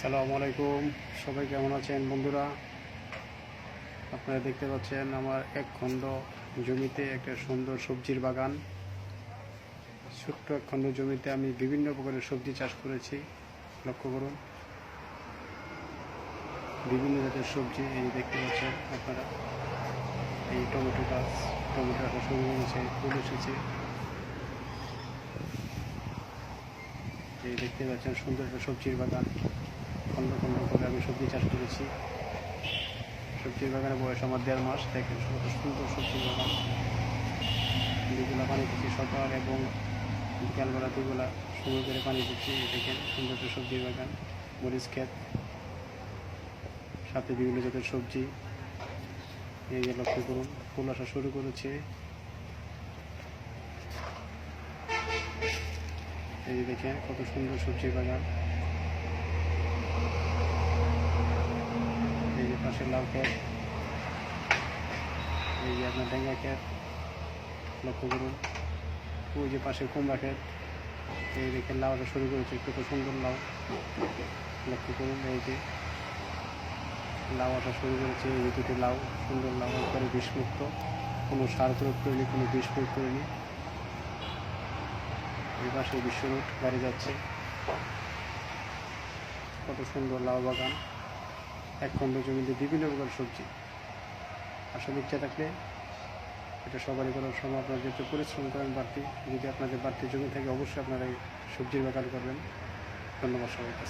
আসসালামু আলাইকুম। সবাই কেমন আছেন বন্ধুরা? আপনারা দেখতে পাচ্ছেন আমার এক খণ্ড জমিতে একটা সুন্দর সবজির বাগান। ছোট্ট এক খণ্ড জমিতে আমি বিভিন্ন প্রকারের সবজি চাষ করেছি, লক্ষ্য করুন। বিভিন্ন জাতের সবজি, এই দেখতে পাচ্ছেন আপনারা। এই টমেটো গাছ, টমেটো আসা শুরু হয়েছে, ফুল এসেছে। এই দেখতে পাচ্ছেন সুন্দর একটা সবজির বাগান। খন্ড খন্ড করে আমি সবজি চাষ করেছি। সবজির বাগানে বয়স আমার দেড় মাস, দেখেন কত সুন্দর সবজির বাগান। দুবেলা পানি দিচ্ছি সকাল এবং বিকালবেলা দুবেলা সুন্দর করে পানি দিচ্ছি দেখেন সুন্দর সবজির বাগান, মরিচ ক্ষেত, সাথে বিভিন্ন জাতের সবজি। এই যে লক্ষ্য করুন, ফুল আসা শুরু করেছে। এই যে দেখেন কত সুন্দর সবজির বাগান। পাশে লাউ ক্ষেত এই যে আপনার ডেঙ্গা ক্ষেত লক্ষ্য করুন ওই যে পাশে কুমড়া ক্ষেত এই দেখে লাউটা শুরু করেছে কত সুন্দর লাউ লক্ষ্য করুন এই যে লাউ শুরু করেছে এই দুটি লাউ সুন্দর লাউ একবারে বিষমুক্ত কোনো সার প্রয়োগ করিনি কোনো বিষ প্রয়োগ করিনি এই পাশে বিশ্ব রোড গাড়ি যাচ্ছে কত সুন্দর লাউ বাগান এক খণ্ড জমিতে বিভিন্ন প্রকার সবজি। আসলে ইচ্ছা থাকলে এটা সবারই করার সময় আপনারা যেহেতু পরিশ্রম করেন বাড়তি, যদি আপনাদের বাড়তি জমি থাকে অবশ্যই আপনারা এই সবজির বাগান করবেন। ধন্যবাদ সবাইকে